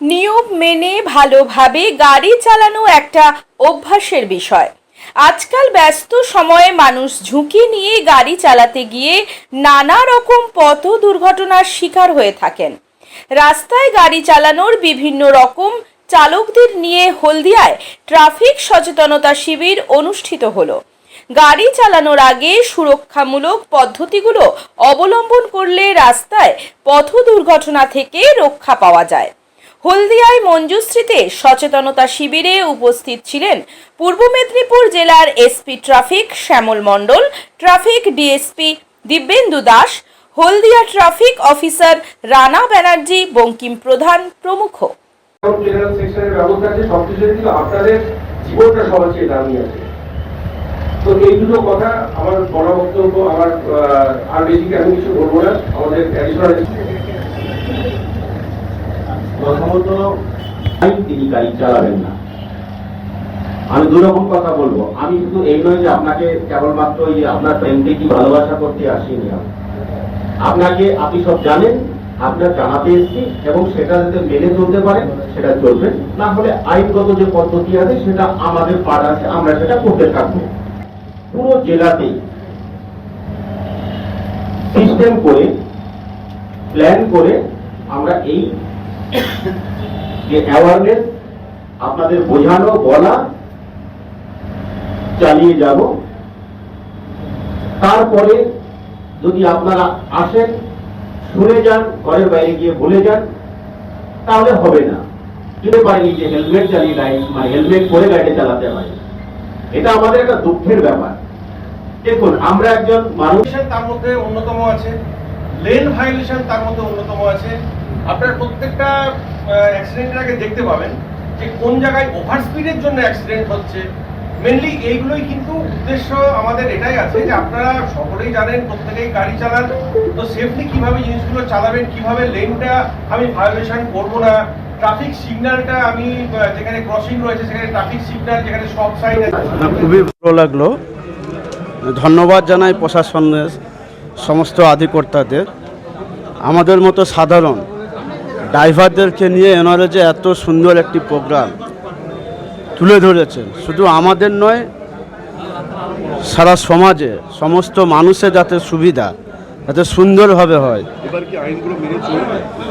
নিয়ম মেনে ভালোভাবে গাড়ি চালানো একটা অভ্যাসের বিষয়। আজকাল ব্যস্ত সময়ে মানুষ ঝুঁকি নিয়ে গাড়ি চালাতে গিয়ে নানা রকম পথ দুর্ঘটনার শিকার হয়ে থাকেন। রাস্তায় গাড়ি চালানোর বিভিন্ন রকম চালকদের নিয়ে হলদিয়ায় ট্রাফিক সচেতনতা শিবির অনুষ্ঠিত হলো। গাড়ি চালানোর আগে সুরক্ষামূলক পদ্ধতিগুলো অবলম্বন করলে রাস্তায় পথ দুর্ঘটনা থেকে রক্ষা পাওয়া যায়। হলদিয়ায় মঞ্জুশ্রীতে সচেতনতা শিবিরে উপস্থিত ছিলেন পূর্ব মেদিনীপুর জেলার SP traffic Shyamal Mondal, traffic DSP Dibyendu Das, Haldia traffic officer Rana Banerjee, Bankim Pradhan প্রমুখ। তো এই দুটো কথা আমার বক্তব্য, আমার আর বেশি আমি কিছু বলব না। আমাদের প্রথমত আইন তিনি গাড়ি চালাবেন না। আমি দু রকম কথা বলব। আমি শুধু এই নয় যে আপনাকে কেবলমাত্র ওই আপনার প্রেমকে কি ভালোবাসা করতে আসিনি আমি। আপনাকে আপনি সব জানেন, আপনার জানাতে এসেছি এবং সেটা যাতে মেনে চলতে পারেন সেটা চলবে। না হলে আইনগত যে পদ্ধতি আছে, সেটা আমাদের পাড় আছে, আমরা সেটা করতে থাকব। পুরো জেলাতেই সিস্টেম করে প্ল্যান করে আমরা এই যে অ্যাওয়ারনেস আপনাদের বোঝানো, বলা চালিয়ে যাব। তারপরে যদি আপনারা আসেন, শুনে যান, ঘরের বাইরে গিয়ে ভুলে যান, তাহলে হবে না। যদি পারেনি যে হেলমেট চালিয়ে গাড়ি মানে হেলমেট পরে গাড়ি চালাতে হয়। এটা আমাদের একটা দুঃখের ব্যাপার। দেখুন, আমরা একজন মানুষের তার মধ্যে অন্যতম আছে। লেন ভায়োলেশন তার মধ্যে অন্যতম আছে। আপনার প্রত্যেকটা অ্যাক্সিডেন্টের আগে দেখতে পাবেন যে কোন জায়গায় ওভার স্পিডের জন্য অ্যাক্সিডেন্ট হচ্ছে। মেনলি এইগুলোই কিন্তু উদ্দেশ্য আমাদের, এটাই আছে যে আপনারা সকলেই জানেন, প্রত্যেকেই গাড়ি চালান। তো সেফলি কীভাবে জিনিসগুলো চালাবেন, কীভাবে লেনটা আমি ভায়োলেশন করব না। ট্রাফিক সিগন্যালটা আমি যেখানে ক্রসিং রয়েছে, সেখানে ট্রাফিক সিগন্যাল যেখানে স্টপ সাইন খুবই ভালো লাগল। ধন্যবাদ জানাই প্রশাসনের সমস্ত আধিকর্তাদের। আমাদের মতো সাধারণ ড্রাইভারদেরকে নিয়ে এনারা যে এত সুন্দর একটি প্রোগ্রাম তুলে ধরেছেন শুধু আমাদের নয় সারা সমাজে সমস্ত মানুষের যাতে সুবিধা যাতে সুন্দরভাবে হয়।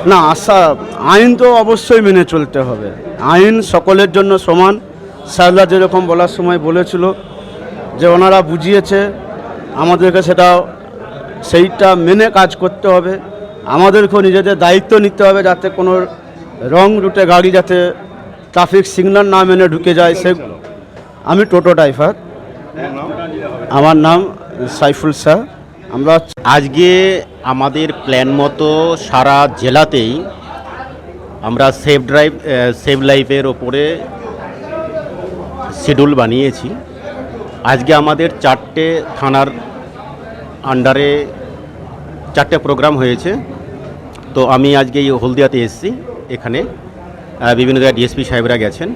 না আশা আইন তো অবশ্যই মেনে চলতে হবে। আইন সকলের জন্য সমান। স্যাররা যেরকম বলার সময় বলেছিল যে ওনারা বুঝিয়েছে আমাদেরকে সেটা সেইটা মেনে কাজ করতে হবে। আমাদেরকেও নিজেদের দায়িত্ব নিতে হবে যাতে কোনো রং রুটে গাড়ি যাতে ট্রাফিক সিগন্যাল না মেনে ঢুকে যায়, সে আমি টোটো ড্রাইভার। আমার নাম সাইফুল শাহ আমরা আজকে আমাদের প্ল্যান মতো সারা জেলাতেই আমরা সেফ ড্রাইভ সেভ লাইফের ওপরে শিডিউল বানিয়েছি। আজকে আমাদের চারটে থানার আন্ডারে চারটে প্রোগ্রাম হয়েছে। তো আমি আজকে এই হলদিয়াতে এসেছি। এখানে বিভিন্ন জায়গায় ডিএসপি সাহেবরা গেছেন।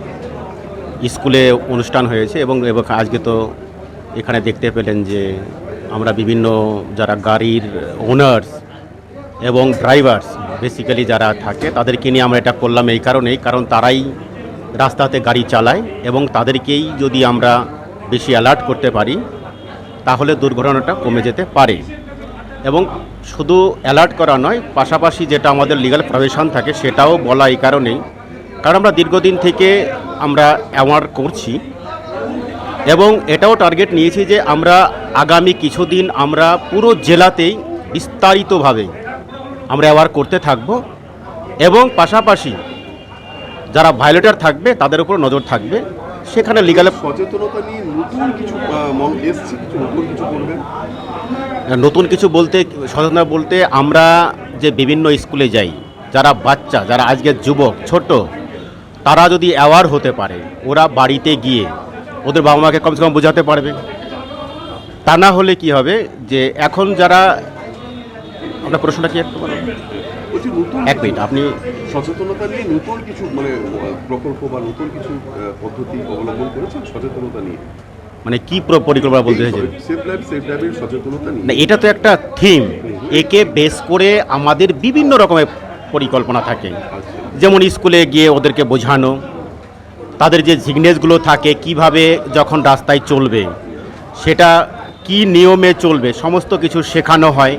স্কুলে অনুষ্ঠান হয়েছে এবং আজকে তো এখানে দেখতে পেলেন যে আমরা বিভিন্ন যারা গাড়ির ওনার্স এবং ড্রাইভার্স বেসিক্যালি যারা থাকে, তাদেরকে নিয়ে আমরা এটা করলাম এই কারণেই, কারণ তারাই রাস্তাতে গাড়ি চালায় এবং তাদেরকেই যদি আমরা বেশি অ্যালার্ট করতে পারি, তাহলে দুর্ঘটনাটা কমে যেতে পারে। এবং শুধু অ্যালার্ট করা নয়, পাশাপাশি যেটা আমাদের লিগাল প্রভিশন থাকে সেটাও বলা এই কারণেই। কারণ আমরা দীর্ঘদিন থেকে আমরা অ্যাওয়ার করছি এবং এটাও টার্গেট নিয়েছি যে আমরা আগামী কিছুদিন আমরা পুরো জেলাতেই বিস্তারিতভাবে আমরা অ্যাওয়ার করতে থাকব এবং পাশাপাশি যারা ভায়োলেটার থাকবে তাদের উপর নজর থাকবে। সেখানে লিগালে সচেতনতা নিয়ে নতুন কিছু এসছে কিছু নতুন কিছু করবেন নতুন কিছু বলতে সচেতনতা বলতে আমরা যে বিভিন্ন স্কুলে যাই যারা বাচ্চা যারা আজকের যুবক ছোট তারা যদি অ্যাওয়ার হতে পারে ওরা বাড়িতে গিয়ে ওদের বাবা মাকে কমসে কম বোঝাতে পারবে তা না হলে কি হবে যে এখন যারা আপনার প্রশ্নটা কি একটু? বলছি নতুন এক মিনিট আপনি সচেতনতা নিয়ে নতুন কিছু মানে প্রকল্প বা নতুন কিছু পদ্ধতি অবলম্বন করেছেন সচেতনতা নিয়ে? মানে কি পরিকল্পনা বলতে চাইছেন? সচেতনতা না এটা তো একটা থিম একে বেস করে আমাদের বিভিন্ন রকমের পরিকল্পনা থাকে। আচ্ছা। যেমন স্কুলে গিয়ে ওদেরকে বোঝানো তাদের যে জিগনেসগুলো থাকে কীভাবে যখন রাস্তায় চলবে সেটা কি নিয়মে চলবে সমস্ত কিছু শেখানো হয়।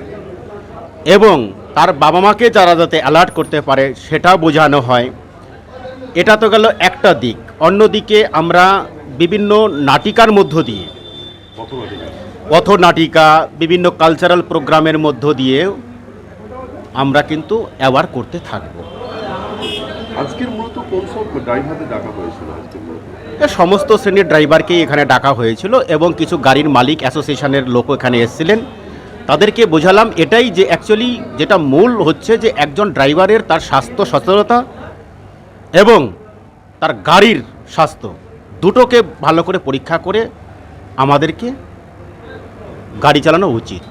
এবং তার বাবা মাকে যারা যাতে অ্যালার্ট করতে পারে সেটাও বোঝানো হয়। এটা তো গেল একটা দিক। অন্যদিকে আমরা বিভিন্ন নাটিকার মধ্য দিয়ে কত নাটক বিভিন্ন কালচারাল প্রোগ্রামের মধ্য দিয়ে আমরা কিন্তু অ্যাওয়ার করতে থাকব। আজকের মূলত কোন সব ড্রাইভারদের ডাকা হয়েছিল আজকের মূলত? এ সমস্ত শ্রেণির ড্রাইভারকেই এখানে ডাকা হয়েছিল এবং কিছু গাড়ির মালিক অ্যাসোসিয়েশনের লোক এখানে এসেছিলেন। তাদেরকে বোঝালাম এটাই যে অ্যাকচুয়ালি যেটা মূল হচ্ছে যে একজন ড্রাইভারের তার স্বাস্থ্য সচেতনতা এবং তার গাড়ির স্বাস্থ্য। দুটোকে ভালো করে পরীক্ষা করে আমাদেরকে গাড়ি চালানো উচিত।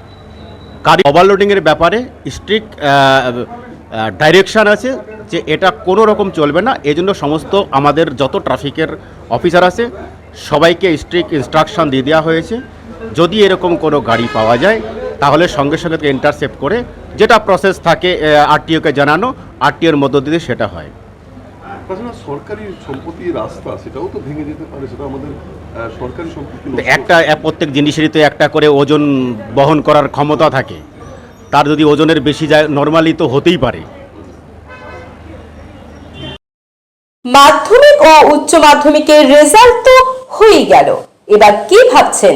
গাড়ি ওভারলোডিংয়ের ব্যাপারে স্ট্রিক্ট ডাইরেকশান আছে যে এটা কোনো রকম চলবে না। এজন্য সমস্ত আমাদের যত ট্রাফিকের অফিসার আছে, সবাইকে স্ট্রিক্ট ইনস্ট্রাকশন দিয়ে দেওয়া হয়েছে। যদি এরকম কোনো গাড়ি পাওয়া যায় তাহলে সঙ্গে সঙ্গে তাকে ইন্টারসেপ্ট করে যেটা প্রসেস থাকে আরটিওকে জানানো আরটিওর মধ্য দিয়ে সেটা হয়। তাছাড়া সরকারি সম্পত্তি রাস্তা সেটাও তো ভেঙে যেতে পারে সেটা আমাদের সরকারি সম্পত্তি একটা প্রত্যেক জিনিসেরই তো একটা করে ওজন বহন করার ক্ষমতা থাকে। তার যদি ওজনের বেশি যায় নর্মালি তো হতেই পারে। মাধ্যমিক ও উচ্চ মাধ্যমিকের রেজাল্ট তো হয়েই গেল। এবার কি ভাবছেন?